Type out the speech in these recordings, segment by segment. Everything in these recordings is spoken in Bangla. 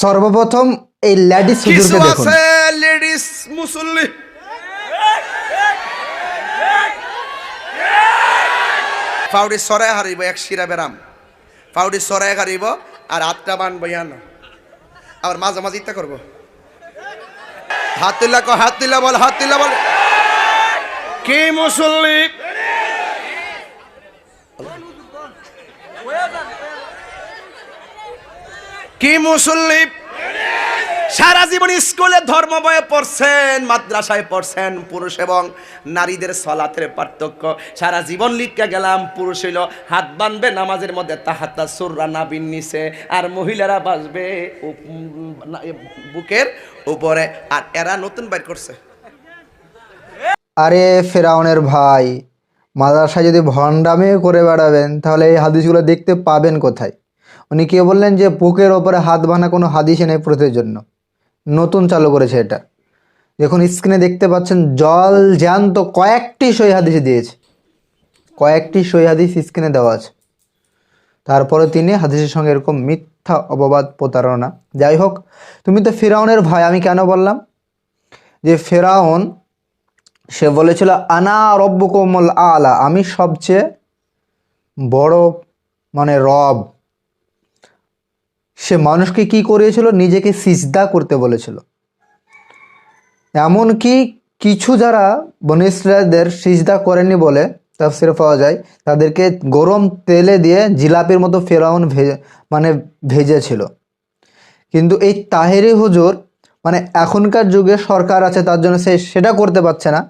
সর্বপ্রথম এই লেডিস হুজুরকে দেখুন। লেডিস মুসল্লি? পাউডি সরাই হারিব এক শিরা বেরাম। পাউডি সরাই হারিব আর হাতটা বানবো ইয়ান আবার মাঝে মাঝে ইত্যা করব। হাত তুল্লা হাত তুল্লা বল হাত তুল্লা বল। কি মুসল্লি? কি মুসল্লি? সারা জীবন স্কুলে ধর্ম বয়ে পড়ছেন, মাদ্রাসায় পড়ছেন পুরুষ এবং নারীদের সলাতের পার্থক্য। সারা জীবন লিখকে গেলাম, পুরুষ হইল, হাত বানবে নামাজের মধ্যে তাহাত্তা সুররা নাবিন নিচে, আর মহিলারা বাসবে বুকের উপরে। আর এরা নতুন বাইর করছে। আরে ফেরাউনের ভাই, মাদ্রাসায় যদি ভণ্ডামি করে বেড়াবেন, তাহলে এই হাদিসগুলো দেখতে পাবেন কোথায়? উনি কে বললেন যে বুকের ওপরে হাত বানা কোনো হাদিসে নেই প্রতির জন্য? নতুন চালু করেছে এটা। দেখুন স্ক্রিনে দেখতে পাচ্ছেন, জল জ্যান্ত কয়েকটি সই হাদিসে দিয়েছে। কয়েকটি সই হাদিস স্ক্রিনে দেওয়া আছে। তারপরে তিনি হাদিসের সঙ্গে এরকম মিথ্যা অপবাদ প্রতারণা। যাই হোক, তুমি তো ফেরাউনের ভাই, আমি কেন বললাম? যে ফেরাউন, সে বলেছিল, আনা রব্বুকুমুল আলা আমি সবচেয়ে বড় মানে রব। সে মানুষকে কি করিয়েছিল? নিজেকে সিজদা করতে বলেছিল। এমনকি কিছু যারা বনিসরাদের সিজদা করেনি বলে তাফসিরে পাওয়া যায়, তাদেরকে গরম তেলে দিয়ে জিলাপির মতো ফেরাউন ভেজে মানে ভেজেছিল। কিন্তু এই তাহেরি হুজুর মানে এখনকার যুগে সরকার আছে, তার জন্য সে সেটা করতে পারছে না।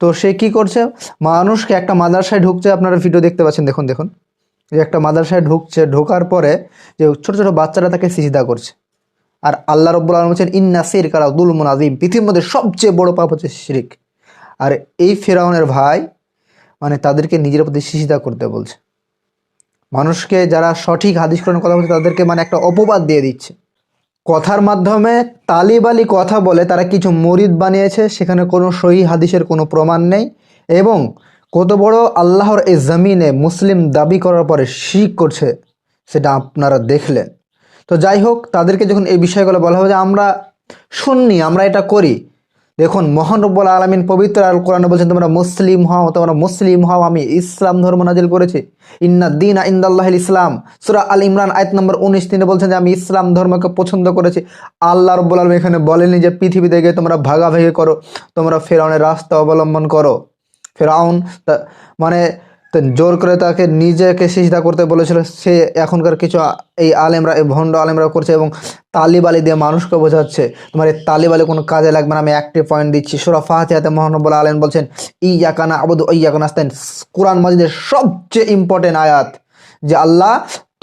তো সে কি করছে? মানুষকে একটা মাদ্রাসায় ঢুকছে, আপনারা ভিডিও দেখতে পাচ্ছেন, দেখুন দেখুন। যে একটা মাদ্রাসায় ঢুকছে, ঢোকার পরে যে ছোটো ছোটো বাচ্চারা তাকে সিজদা করছে। আর আল্লাহ রব্বুল আলম বলছেন, ইন্না সির কারা দুলমুন আজিম পৃথিবীর মধ্যে সবচেয়ে বড় পাপ হচ্ছে শিরিক। আর এই ফেরাউনের ভাই মানে তাদেরকে নিজের প্রতি সিজদা করতে বলছে। মানুষকে যারা সঠিক হাদিস কোরআন কথা বলছে, তাদেরকে মানে একটা অপবাদ দিয়ে দিচ্ছে। কথার মাধ্যমে তালিবালি কথা বলে তারা কিছু মরিদ বানিয়েছে, সেখানে কোনো সহি হাদিসের কোনো প্রমাণ নেই। এবং কত বড় আল্লাহর এই জমিনে মুসলিম দাবি করার পরে শিখ করছে, সেটা আপনারা দেখলেন। তো যাই হোক, তাদেরকে যখন এই বিষয়গুলো বলা হবে যে আমরা শুননি আমরা এটা করি, দেখুন, মহান রব্বুল আলমিন পবিত্র আল কোরআনে বলছেন, তোমরা মুসলিম হও, তোমরা মুসলিম হও, আমি ইসলাম ধর্ম নাজিল করেছি। ইন্না দিন ইন্দাল্লাহ ইসলাম। সুরা আল ইমরান আয়ত নম্বর উনিশ তিনি বলছেন যে, আমি ইসলাম ধর্মকে পছন্দ করেছি। আল্লাহ রব্বুল আলম এখানে বলেনি যে, পৃথিবী গিয়ে তোমরা ভাগাভাগি করো, তোমরা ফেরাউনের রাস্তা অবলম্বন করো। ফেরাউন মানে জোর করে তাকে নিজেকে সিজদা করতে বলেছিল। সে এখনকার কিছু এই আলেমরা, এই ভণ্ড আলেমরা করছে এবং তালিবালি দিয়ে মানুষকে বোঝাচ্ছে, তোমার এই তালিবালি কোনো কাজে লাগবে না, আমি একটি পয়েন্ট দিচ্ছি। সুরা ফাহাতে মহানবুল আলেম বলছেন ইয়া কানা আবুদু ইয়া কানা আস্তাইন কোরআন মাজিদের সবচেয়ে ইম্পর্টেন্ট আয়াত, যে আল্লাহ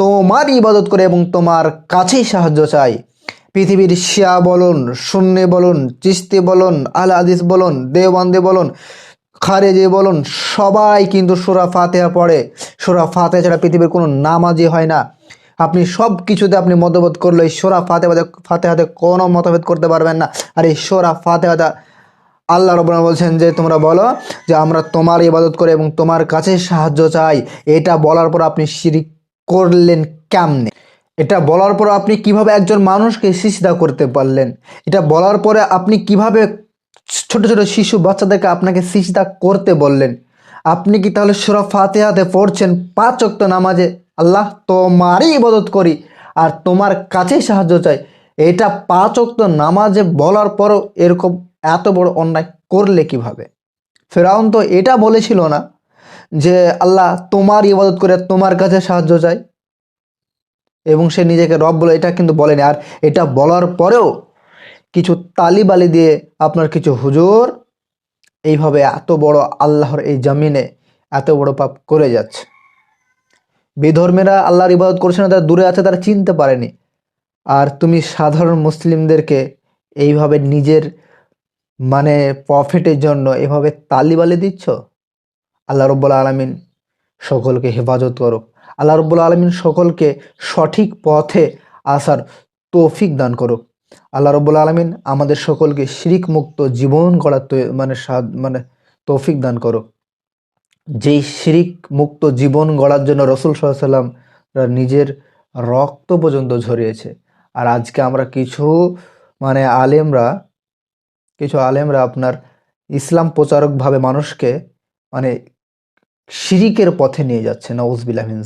তোমার ইবাদত করে এবং তোমার কাছেই সাহায্য চাই পৃথিবীর শিয়া বলুন, সুন্নি বলুন চিস্তি বলুন আল আদিস বলুন, দেওবন্দি বলুন খারেজি বলুন, সবাই কিন্তু সুরা ফাতেহা পড়ে। সুরা ফাতেহা ছাড়া পৃথিবীর কোনো নামাজি হয় না। আপনি সব কিছুতে আপনি মতভেদ করলে এই সোরা ফাতেহাতে ফাতেহাতে কোনো মতভেদ করতে পারবেন না। আর এই সোরা ফাতেহাটা আল্লাহ রবনা বলছেন যে, তোমরা বলো যে, আমরা তোমার ইবাদত করে এবং তোমার কাছে সাহায্য চাই। এটা বলার পর আপনি শিরিক করলেন কেমনে? এটা বলার পর আপনি কীভাবে একজন মানুষকে সিজদা করতে পারলেন? এটা বলার পরে আপনি কীভাবে ছোট ছোট শিশু বাচ্চাদেরকে আপনাকে সিজদা করতে বললেন। আপনি কি তাহলে সুরা ফাতেহাতে পড়ছেন? পাঁচ অক্ত নামাজে আল্লাহ তোমারই ইবাদত করি আর তোমার কাছেই সাহায্য চাই। এটা পাঁচ অক্ত নামাজে বলার পরও এরকম এত বড় অন্যায় করলে কীভাবে? ফেরাউন তো এটা বলেছিল না যে আল্লাহ তোমার ইবাদত করে তোমার কাছে সাহায্য চাই। এবং সে নিজেকে রব বলে এটা কিন্তু বলেনি। আর এটা বলার পরেও কিছু তালিবালি দিয়ে আপনার কিছু হুজুর এইভাবে এত বড় আল্লাহর এই জমিনে এত বড় পাপ করে যাচ্ছে। বিধর্মীরা আল্লাহর ইবাদত করছে না, তারা দূরে আছে, তারা চিনতে পারেনি। আর তুমি সাধারণ মুসলিমদেরকে এইভাবে নিজের মানে প্রফিটের জন্য এভাবে তালিবালি দিচ্ছ? আল্লাহ রব্বুল আলমিন সকলকে হেফাজত করো আল্লাহ রব্বুল আলমিন সকলকে সঠিক পথে আসার তৌফিক দান করুক। আল্লাহ রব্বুল আলমিন আমাদের সকলকে শিরিক মুক্ত জীবন গড়ার মানে মানে তৌফিক দান করুক যেই শিরিক মুক্ত জীবন গড়ার জন্য রসুল সাল্লাম নিজের রক্ত পর্যন্ত ঝরিয়েছে আর আজকে আমরা কিছু মানে আলেমরা, কিছু আলেমরা আপনার ইসলাম প্রচারকভাবে মানুষকে মানে শিরিকের পথে নিয়ে যাচ্ছে নউজবিল্লাহ যালিক।